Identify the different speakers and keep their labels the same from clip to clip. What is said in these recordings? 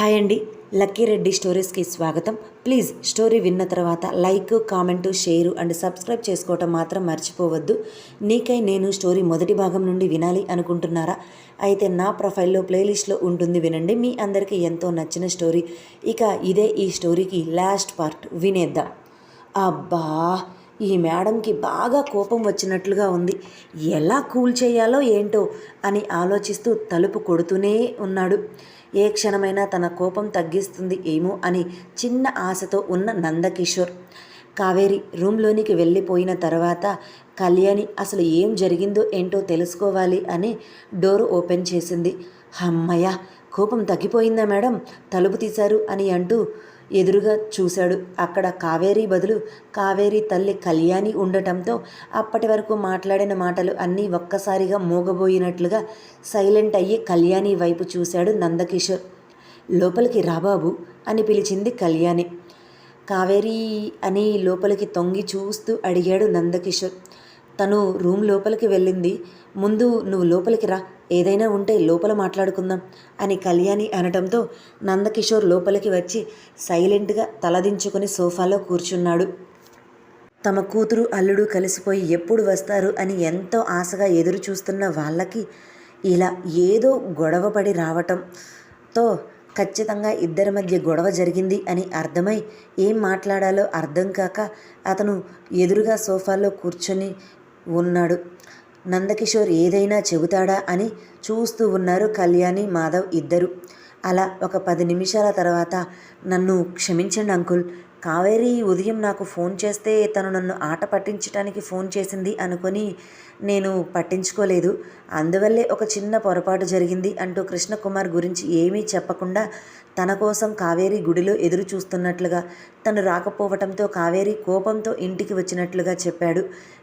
Speaker 1: Hi అండి. Lucky Reddy స్టోరీస్కి స్వాగతం. Please story విన్న తర్వాత like comment share and subscribe చేసుకోవటం మాత్రం మర్చిపోవద్దు. నీకై నేను స్టోరీ మొదటి భాగం నుండి వినాలి అనుకుంటున్నారా? అయితే నా ప్రొఫైల్లో ప్లేలిస్ట్లో ఉంటుంది వినండి. మీ అందరికీ ఎంతో నచ్చిన స్టోరీ. ఇక ఇదే ఈ స్టోరీకి లాస్ట్ పార్ట్. వినేద్దాం. అబ్బా! ఈ మేడంకి బాగా కోపం వచ్చినట్లుగా ఉంది. ఎలా కూల్ చేయాలో ఏంటో అని ఆలోచిస్తూ తలుపు కొడుతూనే ఉన్నాడు. ఏ క్షణమైనా తన కోపం తగ్గిస్తుంది ఏమో అని చిన్న ఆశతో ఉన్న నందకిషోర్. కావేరి రూమ్లోనికి వెళ్ళిపోయిన తర్వాత కళ్యాణి అసలు ఏం జరిగిందో ఏంటో తెలుసుకోవాలి అని డోర్ ఓపెన్ చేసింది. అమ్మయ్య కోపం తగ్గిపోయిందా మేడం? తలుపు తీశారు అని అంటూ ఎదురుగా చూశాడు. అక్కడ కావేరి బదులు కావేరి తల్లి కళ్యాణి ఉండటంతో అప్పటి వరకు మాట్లాడిన మాటలు అన్నీ ఒక్కసారిగా మూగబోయినట్లుగా సైలెంట్ అయ్యి కళ్యాణి వైపు చూశాడు నందకిషోర్. లోపలికి రాబాబు అని పిలిచింది కళ్యాణి. కావేరీ అని లోపలికి తొంగి చూస్తూ అడిగాడు నందకిషోర్. తను రూమ్ లోపలికి వెళ్ళింది. ముందు నువ్వు లోపలికి రా. ఏదైనా ఉంటే లోపల మాట్లాడుకుందాం అని కళ్యాణి అనటంతో నందకిషోర్ లోపలికి వచ్చి సైలెంట్గా తలదించుకొని సోఫాలో కూర్చున్నాడు. తమ కూతురు అల్లుడు కలిసిపోయి ఎప్పుడు వస్తారు అని ఎంతో ఆశగా ఎదురు చూస్తున్న వాళ్ళకి ఇలా ఏదో గొడవపడి రావటంతో ఖచ్చితంగా ఇద్దరి మధ్య గొడవ జరిగింది అని అర్థమై ఏం మాట్లాడాలో అర్థం కాక అతను ఎదురుగా సోఫాలో కూర్చొని ఉన్నాడు. నందకిషోర్ ఏదైనా చెబుతాడా అని చూస్తూ ఉన్నారు కళ్యాణి మాధవ్ ఇద్దరు. అలా ఒక పది నిమిషాల తర్వాత నన్ను క్షమించండి అంకుల్ కావేరి ఉదయం నాకు ఫోన్ చేస్తే తను నన్ను ఆట పట్టించడానికి ఫోన్ చేసింది అనుకొని నేను పట్టించుకోలేదు. అందువల్లే ఒక చిన్న పొరపాటు జరిగింది అంటూ కృష్ణకుమార్ గురించి ఏమీ చెప్పకుండా తన కోసం కావేరి గుడిలో ఎదురు చూస్తున్నట్లుగా తను రాకపోవటంతో కావేరి కోపంతో ఇంటికి వచ్చినట్లుగా చెప్పాడు.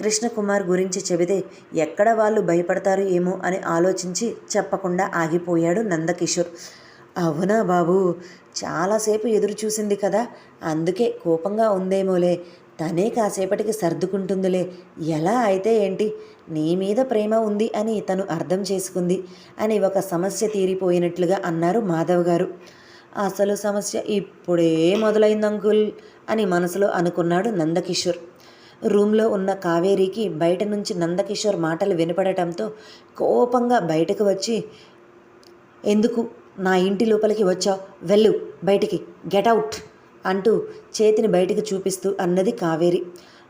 Speaker 1: కృష్ణకుమార్ గురించి చెబితే ఎక్కడ వాళ్ళు భయపడతారు ఏమో అని ఆలోచించి చెప్పకుండా ఆగిపోయాడు నందకిషోర్. అవునా బాబు? చాలాసేపు ఎదురు చూసింది కదా. అందుకే కోపంగా ఉందేమోలే. తనే కాసేపటికి సర్దుకుంటుందిలే. ఎలా అయితే ఏంటి? నీ మీద ప్రేమ ఉంది అని తను అర్థం చేసుకుంది అని ఒక సమస్య తీరిపోయినట్లుగా అన్నారు మాధవ్ గారు. అసలు సమస్య ఇప్పుడే మొదలైంది అంకుల్ అని మనసులో అనుకున్నాడు నందకిషోర్. రూమ్లో ఉన్న కావేరికి బయట నుంచి నందకిషోర్ మాటలు వినపడటంతో కోపంగా బయటకు వచ్చి ఎందుకు? నా ఇంటి లోపలికి వచ్చావు. వెళ్ళు బయటికి. గెట్ అవుట్ అంటూ చేతిని బయటికి చూపిస్తూ అన్నది కావేరి.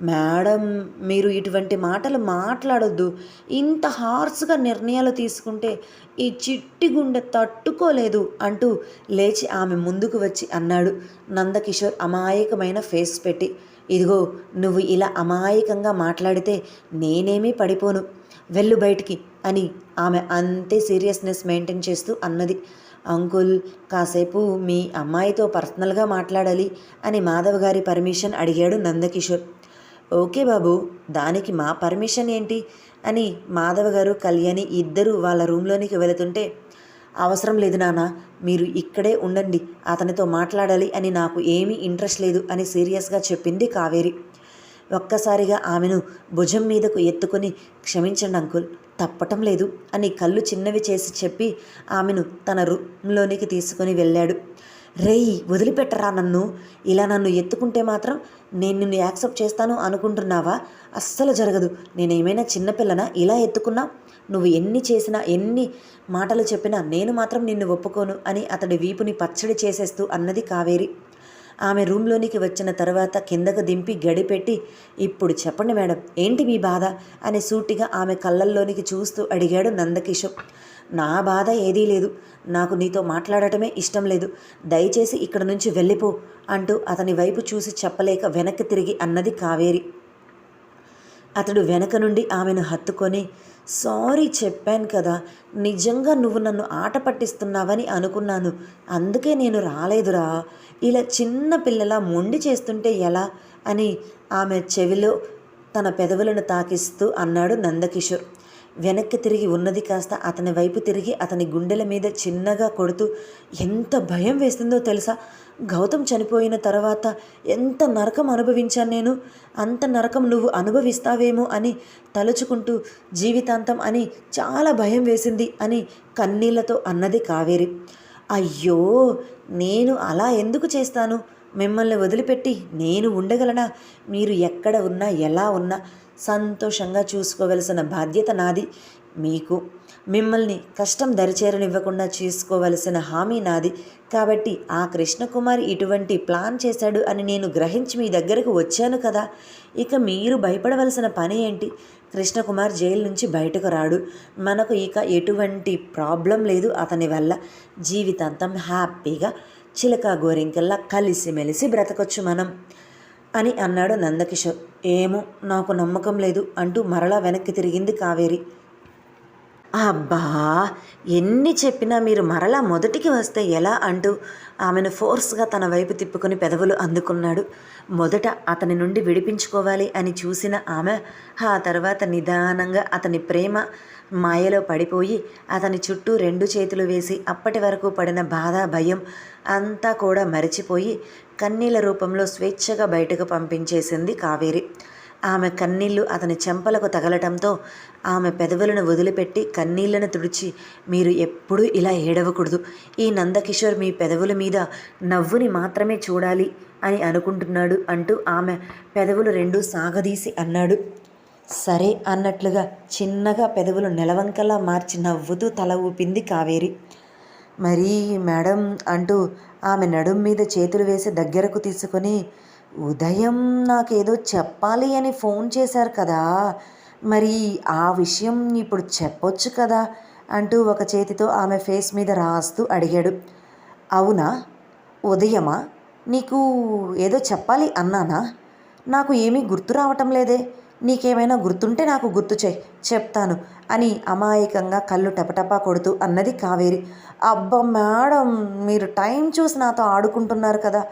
Speaker 1: మేడం మీరు ఇటువంటి మాటలు మాట్లాడొద్దు. ఇంత హార్స్గా నిర్ణయాలు తీసుకుంటే ఈ చిట్టి గుండె తట్టుకోలేదు అంటూ లేచి ఆమె ముందుకు వచ్చి అన్నాడు. నందకిషోర్ అమాయకమైన ఫేస్ పెట్టి. ఇదిగో నువ్వు ఇలా అమాయకంగా మాట్లాడితే నేనేమీ పడిపోను. వెళ్ళు బయటికి అని ఆమె అంతే సీరియస్నెస్ మెయింటైన్ చేస్తూ అన్నది. అంకుల్ కాసేపు మీ అమ్మాయితో పర్సనల్గా మాట్లాడాలి అని మాధవ్ గారి పర్మిషన్ అడిగాడు నందకిషోర్. ఓకే బాబు దానికి మా పర్మిషన్ ఏంటి? అని మాధవ్ గారు కళ్యాణి ఇద్దరు వాళ్ళ రూమ్లోనికి వెళుతుంటే అవసరం లేదు నాన్న మీరు ఇక్కడే ఉండండి అతనితో మాట్లాడాలి అని నాకు ఏమీ ఇంట్రెస్ట్ లేదు అని సీరియస్గా చెప్పింది కావేరి. ఒక్కసారిగా ఆమెను భుజం మీదకు ఎత్తుకొని క్షమించండి అంకుల్ తప్పటం లేదు అని కళ్ళు చిన్నవి చేసి చెప్పి ఆమెను తన రూమ్లోనికి తీసుకొని వెళ్ళాడు. రేయ్ వదిలిపెట్టరా నన్ను ఇలా నన్ను ఎత్తుకుంటే మాత్రం నేను నిన్ను యాక్సెప్ట్ చేస్తాను అనుకుంటున్నావా? అస్సలు జరగదు. నేనేమైనా చిన్నపిల్లనా ఇలా ఎత్తుకున్నా? నువ్వు ఎన్ని చేసినా ఎన్ని మాటలు చెప్పినా నేను మాత్రం నిన్ను ఒప్పుకోను అని అతడి వీపుని పచ్చడి చేసేస్తూ అన్నది కావేరి. ఆమె రూమ్లోనికి వచ్చిన తర్వాత కిందకు దింపి గడిపెట్టి ఇప్పుడు చెప్పండి మేడం ఏంటి మీ బాధ? అని సూటిగా ఆమె కళ్ళల్లోనికి చూస్తూ అడిగాడు నందకిషోర్. నా బాధ ఏదీ లేదు. నాకు నీతో మాట్లాడటమే ఇష్టం లేదు. దయచేసి ఇక్కడ నుంచి వెళ్ళిపో అంటూ అతని వైపు చూసి చెప్పలేక వెనక్కి తిరిగి అన్నది కావేరి. అతడు వెనక నుండి ఆమెను హత్తుకొని సారీ చెప్పాను కదా నిజంగా నువ్వు నన్ను ఆట పట్టిస్తున్నావని అనుకున్నాను. అందుకే నేను రాలేదురా. ఇలా చిన్న పిల్లల మొండి చేస్తుంటే ఎలా? అని ఆమె చెవిలో తన పెదవులను తాకిస్తూ అన్నాడు నందకిషోర్. వెనక్కి తిరిగి ఉన్నది కాస్త అతని వైపు తిరిగి అతని గుండెల మీద చిన్నగా కొడుతూ ఎంత భయం వేస్తుందో తెలుసా? గౌతమ్ చనిపోయిన తర్వాత ఎంత నరకం అనుభవించాను నేను? అంత నరకం నువ్వు అనుభవిస్తావేమో అని తలుచుకుంటూ జీవితాంతం అని చాలా భయం వేసింది అని కన్నీళ్ళతో అన్నది కావేరి. అయ్యో నేను అలా ఎందుకు చేస్తాను? మిమ్మల్ని వదిలిపెట్టి నేను ఉండగలనా? మీరు ఎక్కడ ఉన్నా ఎలా ఉన్నా సంతోషంగా చూసుకోవలసిన బాధ్యత నాది. మీకు మిమ్మల్ని కష్టం దరిచేరనివ్వకుండా చూసుకోవలసిన హామీ నాది. కాబట్టి ఆ కృష్ణకుమార్ ఇటువంటి ప్లాన్ చేశాడు అని నేను గ్రహించి మీ దగ్గరకు వచ్చాను కదా. ఇక మీరు భయపడవలసిన పని ఏంటి? కృష్ణకుమార్ జైలు నుంచి బయటకు రాడు. మనకు ఇక ఎటువంటి ప్రాబ్లం లేదు అతని వల్ల. జీవితాంతం హ్యాపీగా చిలక గోరింకల్లా కలిసిమెలిసి బ్రతకొచ్చు మనం అని అన్నాడు నందకిషోర్. ఏమో నాకు నమ్మకం లేదు అంటూ మరలా వెనక్కి తిరిగింది కావేరి. అబ్బా ఎన్ని చెప్పినా మీరు మరలా మొదటికి వస్తే ఎలా అంటూ ఆమెను ఫోర్స్గా తన వైపు తిప్పుకొని పెదవులు అందుకున్నాడు. మొదట అతని నుండి విడిపించుకోవాలి అని చూసిన ఆమె ఆ తర్వాత నిదానంగా అతని ప్రేమ మాయలో పడిపోయి అతని చుట్టూ రెండు చేతులు వేసి అప్పటి వరకు పడిన బాధ భయం అంతా కూడా మరిచిపోయి కన్నీళ్ళ రూపంలో స్వేచ్ఛగా బయటకు పంపించేసింది కావేరి. ఆమె కన్నీళ్ళు అతని చెంపలకు తగలటంతో ఆమె పెదవులను వదిలిపెట్టి కన్నీళ్ళను తుడిచి మీరు ఎప్పుడూ ఇలా ఏడవకూడదు. ఈ నందకిషోర్ మీ పెదవుల మీద నవ్వుని మాత్రమే చూడాలి అని అనుకుంటున్నాడు అంటూ ఆమె పెదవులు రెండు సాగదీసి అన్నాడు. సరే అన్నట్లుగా చిన్నగా పెదవులు నెలవంకలా మార్చి నవ్వుతూ తల ఊపింది కావేరి. మరి మేడం అంటూ ఆమె నడుం మీద చేతులు వేసి దగ్గరకు తీసుకొని ఉదయం నాకేదో చెప్పాలి అని ఫోన్ చేశారు కదా మరి ఆ విషయం ఇప్పుడు చెప్పొచ్చు కదా అంటూ ఒక చేతితో ఆమె ఫేస్ మీద రాస్తూ అడిగాడు. అవునా? ఉదయమా? నీకు ఏదో చెప్పాలి అన్నానా? నాకు ఏమీ గుర్తు రావటం లేదే. నీకేమైనా గుర్తుంటే నాకు గుర్తు చేయి చెప్తాను అని అమాయకంగా కళ్ళు టపటపా కొడుతూ అన్నది కావేరి. అబ్బా మేడం మీరు టైం చూసి నాతో ఆడుకుంటున్నారు కదా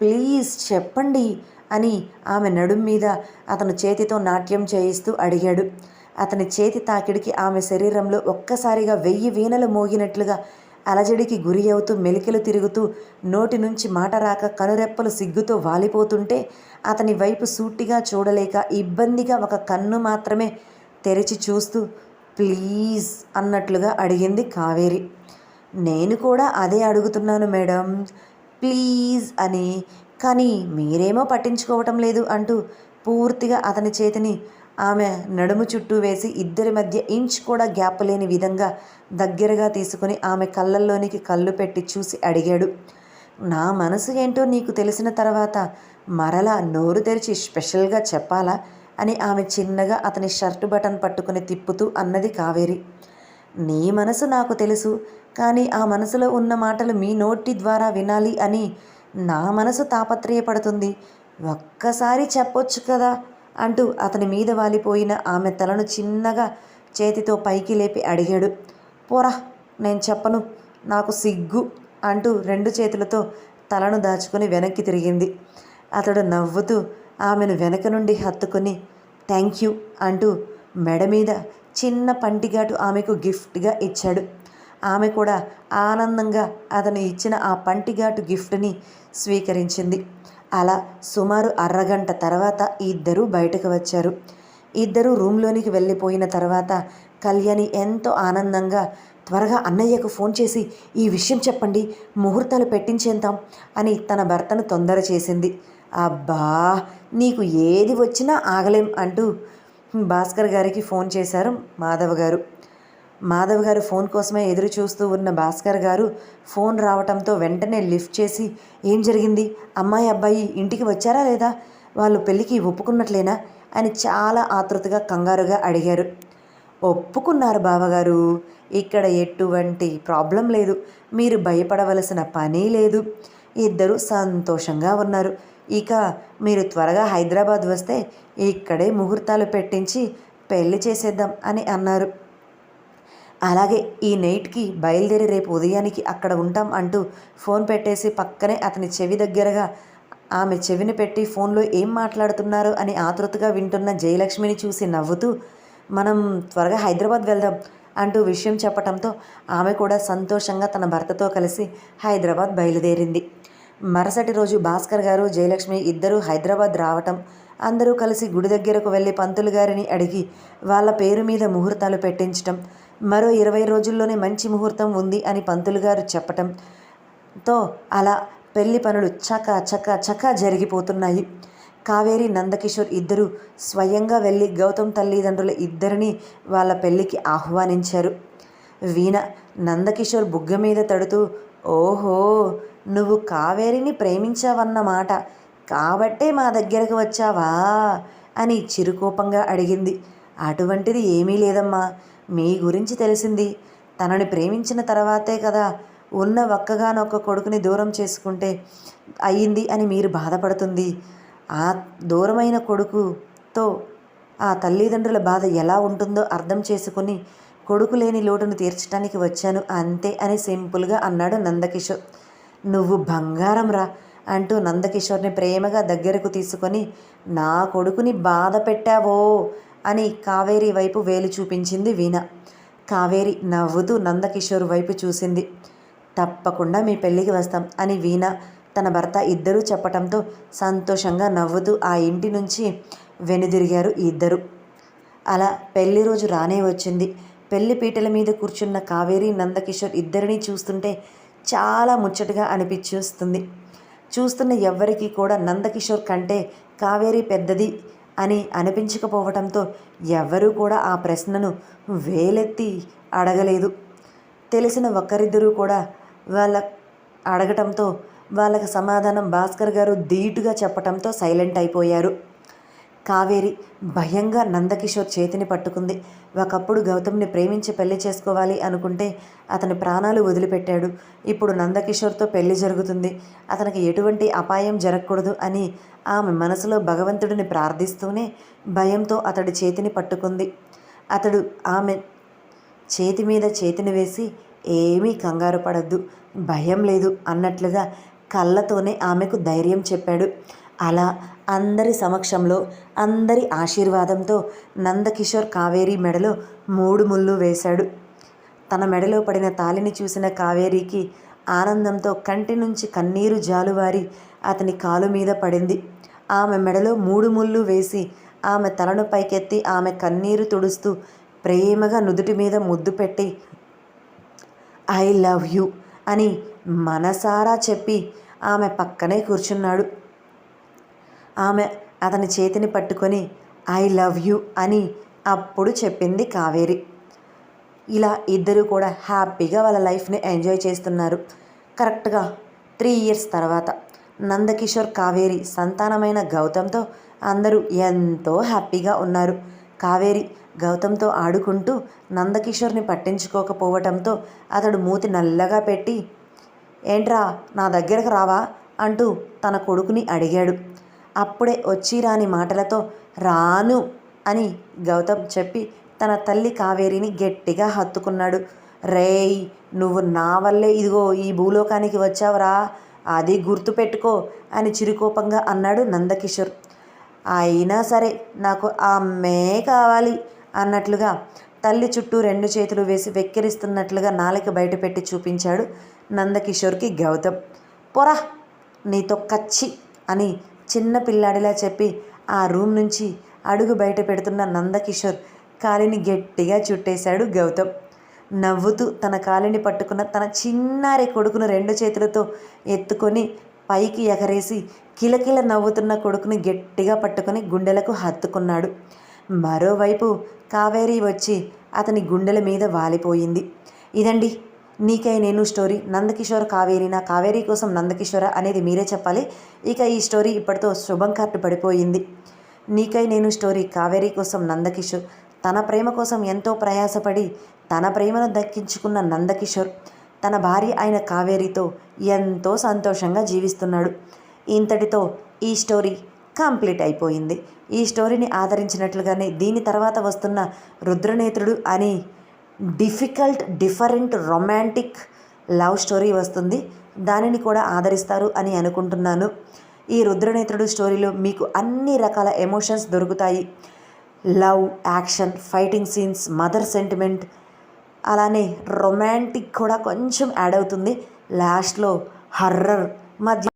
Speaker 1: ప్లీజ్ చెప్పండి అని ఆమె నడుం మీద అతను చేతితో నాట్యం చేయిస్తూ అడిగాడు. అతని చేతి తాకిడికి ఆమె శరీరంలో ఒక్కసారిగా వెయ్యి వీణలు మోగినట్లుగా అలజడికి గురి అవుతూ మెలికలు తిరుగుతూ నోటి నుంచి మాట రాక కనురెప్పలు సిగ్గుతో వాలిపోతుంటే అతని వైపు సూటిగా చూడలేక ఇబ్బందిగా ఒక కన్ను మాత్రమే తెరిచి చూస్తూ ప్లీజ్ అన్నట్లుగా అడిగింది కావేరి. నేను కూడా అదే అడుగుతున్నాను మేడం. ప్లీజ్ అని. కానీ మీరేమో పట్టించుకోవటం లేదు అంటూ పూర్తిగా అతని చేతిని ఆమె నడుము చుట్టూ వేసి ఇద్దరి మధ్య ఇంచ్ కూడా గ్యాప్ లేని విధంగా దగ్గరగా తీసుకుని ఆమె కళ్ళల్లోనికి కళ్ళు పెట్టి చూసి అడిగాడు. నా మనసు ఏంటో నీకు తెలిసిన తర్వాత మరలా నోరు తెరిచి స్పెషల్గా చెప్పాలా? అని ఆమె చిన్నగా అతని షర్టు బటన్ పట్టుకుని తిప్పుతూ అన్నది కావేరి. నీ మనసు నాకు తెలుసు కానీ ఆ మనసులో ఉన్న మాటలు మీ నోటి ద్వారా వినాలి అని నా మనసు తాపత్రయపడుతుంది. ఒక్కసారి చెప్పొచ్చు కదా? అంటూ అతని మీద వాలిపోయిన ఆమె తలను చిన్నగా చేతితో పైకి లేపి అడిగాడు. పోరా నేను చెప్పను నాకు సిగ్గు అంటూ రెండు చేతులతో తలను దాచుకుని వెనక్కి తిరిగింది. అతడు నవ్వుతూ ఆమెను వెనక నుండి హత్తుకుని థ్యాంక్ యూ అంటూ మెడ మీద చిన్న పంటిగాటు ఆమెకు గిఫ్ట్గా ఇచ్చాడు. ఆమె కూడా ఆనందంగా అతను ఇచ్చిన ఆ పంటిగాటు గిఫ్ట్ని స్వీకరించింది. అలా సుమారు అరగంట తర్వాత ఇద్దరూ బయటకు వచ్చారు. ఇద్దరూ రూమ్లోనికి వెళ్ళిపోయిన తర్వాత కళ్యాణి ఎంతో ఆనందంగా త్వరగా అన్నయ్యకు ఫోన్ చేసి ఈ విషయం చెప్పండి ముహూర్తాలు పెట్టించేద్దాం అని తన భర్తను తొందర చేసింది. అబ్బా నీకు ఏది వచ్చినా ఆగలేం అంటూ భాస్కర్ గారికి ఫోన్ చేశారు మాధవ్ గారు. మాధవ్ గారు ఫోన్ కోసమే ఎదురు చూస్తూ ఉన్న భాస్కర్ గారు ఫోన్ రావటంతో వెంటనే లిఫ్ట్ చేసి ఏం జరిగింది? అమ్మాయి అబ్బాయి ఇంటికి వచ్చారా లేదా? వాళ్ళు పెళ్ళికి ఒప్పుకున్నట్లేనా? అని చాలా ఆతృతగా కంగారుగా అడిగారు. ఒప్పుకున్నారు బావగారు. ఇక్కడ ఎటువంటి ప్రాబ్లం లేదు. మీరు భయపడవలసిన పని లేదు. ఇద్దరు సంతోషంగా ఉన్నారు. ఇక మీరు త్వరగా హైదరాబాద్ వస్తే ఇక్కడే ముహూర్తాలు పెట్టించి పెళ్ళి చేసేద్దాం అని అన్నారు. అలాగే ఈ నైట్కి బయలుదేరి రేపు ఉదయానికి అక్కడ ఉంటాం అంటూ ఫోన్ పెట్టేసి పక్కనే అతని చెవి దగ్గరగా ఆమె చెవిని పెట్టి ఫోన్లో ఏం మాట్లాడుతున్నారు అని ఆతృతగా వింటున్న జయలక్ష్మిని చూసి నవ్వుతూ మనం త్వరగా హైదరాబాద్ వెళ్దాం అంటూ విషయం చెప్పటంతో ఆమె కూడా సంతోషంగా తన భర్తతో కలిసి హైదరాబాద్ బయలుదేరింది. మరుసటి రోజు భాస్కర్ గారు జయలక్ష్మి ఇద్దరూ హైదరాబాద్ రావటం అందరూ కలిసి గుడి దగ్గరకు వెళ్ళి పంతులు గారిని అడిగి వాళ్ళ పేరు మీద ముహూర్తాలు పెట్టించటం మరో ఇరవై రోజుల్లోనే మంచి ముహూర్తం ఉంది అని పంతులు గారు చెప్పటం తో అలా పెళ్ళి పనులు చక చక చక జరిగిపోతున్నాయి. కావేరి నందకిషోర్ ఇద్దరు స్వయంగా వెళ్ళి గౌతమ్ తల్లిదండ్రుల ఇద్దరిని వాళ్ళ పెళ్ళికి ఆహ్వానించారు. వీణ నందకిషోర్ బుగ్గ మీద తడుతూ ఓహో నువ్వు కావేరిని ప్రేమించావన్నమాట కాబట్టే మా దగ్గరకు వచ్చావా? అని చిరుకోపంగా అడిగింది. అటువంటిది ఏమీ లేదమ్మా. మీ గురించి తెలిసింది. తనని ప్రేమించిన తర్వాతే కదా ఉన్న ఒక్కగానొక్క కొడుకుని దూరం చేసుకుంటే అయ్యింది అని మీరు బాధపడుతుంది. ఆ దూరమైన కొడుకుతో ఆ తల్లిదండ్రుల బాధ ఎలా ఉంటుందో అర్థం చేసుకుని కొడుకు లేని లోటును తీర్చడానికి వచ్చాను అంతే అని సింపుల్గా అన్నాడు నందకిషోర్. నువ్వు బంగారం రా అంటూ నందకిషోర్ని ప్రేమగా దగ్గరకు తీసుకొని నా కొడుకుని బాధ పెట్టావో అని కావేరి వైపు వేలు చూపించింది వీణ. కావేరి నవ్వుతూ నందకిషోర్ వైపు చూసింది. తప్పకుండా మీ పెళ్ళికి వస్తాం అని వీణ తన భర్త ఇద్దరూ చెప్పటంతో సంతోషంగా నవ్వుతూ ఆ ఇంటి నుంచి వెనుదిరిగారు ఇద్దరు. అలా పెళ్ళి రోజు రానే వచ్చింది. పెళ్ళి పీటల మీద కూర్చున్న కావేరి నందకిషోర్ ఇద్దరిని చూస్తుంటే చాలా ముచ్చటగా అనిపించేస్తుంది. చూస్తున్న ఎవ్వరికీ కూడా నందకిషోర్ కంటే కావేరి పెద్దది అని అనిపించకపోవటంతో ఎవ్వరూ కూడా ఆ ప్రశ్నను వేలెత్తి అడగలేదు. తెలిసిన ఒక్కరిద్దరూ కూడా వాళ్ళ అడగటంతో వాళ్ళకి సమాధానం భాస్కర్ గారు ధీటుగా చెప్పటంతో సైలెంట్ అయిపోయారు. కావేరి భయంగా నందకిషోర్ చేతిని పట్టుకుంది. ఒకప్పుడు గౌతమ్ని ప్రేమించి పెళ్ళి చేసుకోవాలి అనుకుంటే అతని ప్రాణాలు వదిలిపెట్టాడు. ఇప్పుడు నందకిషోర్తో పెళ్ళి జరుగుతుంది. అతనికి ఎటువంటి అపాయం జరగకూడదు అని ఆమె మనసులో భగవంతుడిని ప్రార్థిస్తూనే భయంతో అతడి చేతిని పట్టుకుంది. అతడు ఆమె చేతి మీద చేతిని వేసి ఏమీ కంగారు పడద్దు భయం లేదు అన్నట్లుగా కళ్ళతోనే ఆమెకు ధైర్యం చెప్పాడు. అలా అందరి సమక్షంలో అందరి ఆశీర్వాదంతో నందకిషోర్ కావేరి మెడలో మూడు ముళ్ళు వేశాడు. తన మెడలో పడిన తాలిని చూసిన కావేరికి ఆనందంతో కంటి నుంచి కన్నీరు జాలువారి అతని కాలు మీద పడింది. ఆమె మెడలో మూడు ముళ్ళు వేసి ఆమె తలను పైకెత్తి ఆమె కన్నీరు తుడుస్తూ ప్రేమగా నుదుటి మీద ముద్దు పెట్టి ఐ లవ్ యూ అని మనసారా చెప్పి ఆమె పక్కనే కూర్చున్నాడు. ఆమె అతని చేతిని పట్టుకొని ఐ లవ్ యూ అని అప్పుడు చెప్పింది కావేరి. ఇలా ఇద్దరు కూడా హ్యాపీగా వాళ్ళ లైఫ్ని ఎంజాయ్ చేస్తున్నారు. కరెక్ట్గా త్రీ ఇయర్స్ తర్వాత నందకిషోర్ కావేరి సంతానమైన గౌతమ్తో అందరూ ఎంతో హ్యాపీగా ఉన్నారు. కావేరి గౌతమ్తో ఆడుకుంటూ నందకిషోర్ని పట్టించుకోకపోవటంతో అతడు మూతి నల్లగా పెట్టి ఏంట్రా నా దగ్గరకు రావా? అంటూ తన కొడుకుని అడిగాడు. అప్పుడే వచ్చి రాని మాటలతో రాను అని గౌతమ్ చెప్పి తన తల్లి కావేరిని గట్టిగా హత్తుకున్నాడు. రేయ్ నువ్వు నా వల్లే ఇదిగో ఈ భూలోకానికి వచ్చావురా అది గుర్తుపెట్టుకో అని చిరుకోపంగా అన్నాడు నందకిషోర్. అయినా సరే నాకు ఆ అమ్మే కావాలి అన్నట్లుగా తల్లి చుట్టూ రెండు చేతులు వేసి వెక్కిరిస్తున్నట్లుగా నాలిక బయటపెట్టి చూపించాడు నందకిషోర్కి గౌతమ్. పొరా నీతో కచ్చి అని చిన్న పిల్లాడిలా చెప్పి ఆ రూమ్ నుంచి అడుగు బయట పెడుతున్న నందకిషోర్ కాలిని గట్టిగా చుట్టేశాడు గౌతమ్. నవ్వుతూ తన కాలిని పట్టుకున్న తన చిన్నారి కొడుకును రెండు చేతులతో ఎత్తుకొని పైకి ఎగరేసి కిలకిల నవ్వుతున్న కొడుకుని గట్టిగా పట్టుకొని గుండెలకు హత్తుకున్నాడు. మరోవైపు కావేరి వచ్చి అతని గుండెల మీద వాలిపోయింది. ఇదండి నీకై నేను స్టోరీ నందకిషోర్ కావేరిన కావేరి కోసం నందకిషోర అనేది మీరే చెప్పాలి. ఇక ఈ స్టోరీ ఇప్పటితో శుభం కార్డు పడిపోయింది. నీకై నేను స్టోరీ కావేరి కోసం నందకిషోర్. తన ప్రేమ కోసం ఎంతో ప్రయాసపడి తన ప్రేమను దక్కించుకున్న నందకిషోర్. తన భార్య అయిన కావేరితో ఎంతో సంతోషంగా జీవిస్తున్నాడు. ఇంతటితో ఈ స్టోరీ కంప్లీట్ అయిపోయింది. ఈ స్టోరీని ఆదరించినట్లుగానే దీని తర్వాత వస్తున్న రుద్రనేత్రుడు అని difficult different romantic love story వస్తుంది. దానిని కూడా ఆదరిస్తారు అని అనుకుంటున్నాను. ఈ రుద్రనేత్రుడు స్టోరీలో మీకు అన్ని రకాల ఎమోషన్స్ దొరుకుతాయి. Love action fighting scenes mother sentiment అలానే రొమాంటిక్ కూడా కొంచెం యాడ్ అవుతుంది. లాస్ట్లో హర్రర్ మధ్య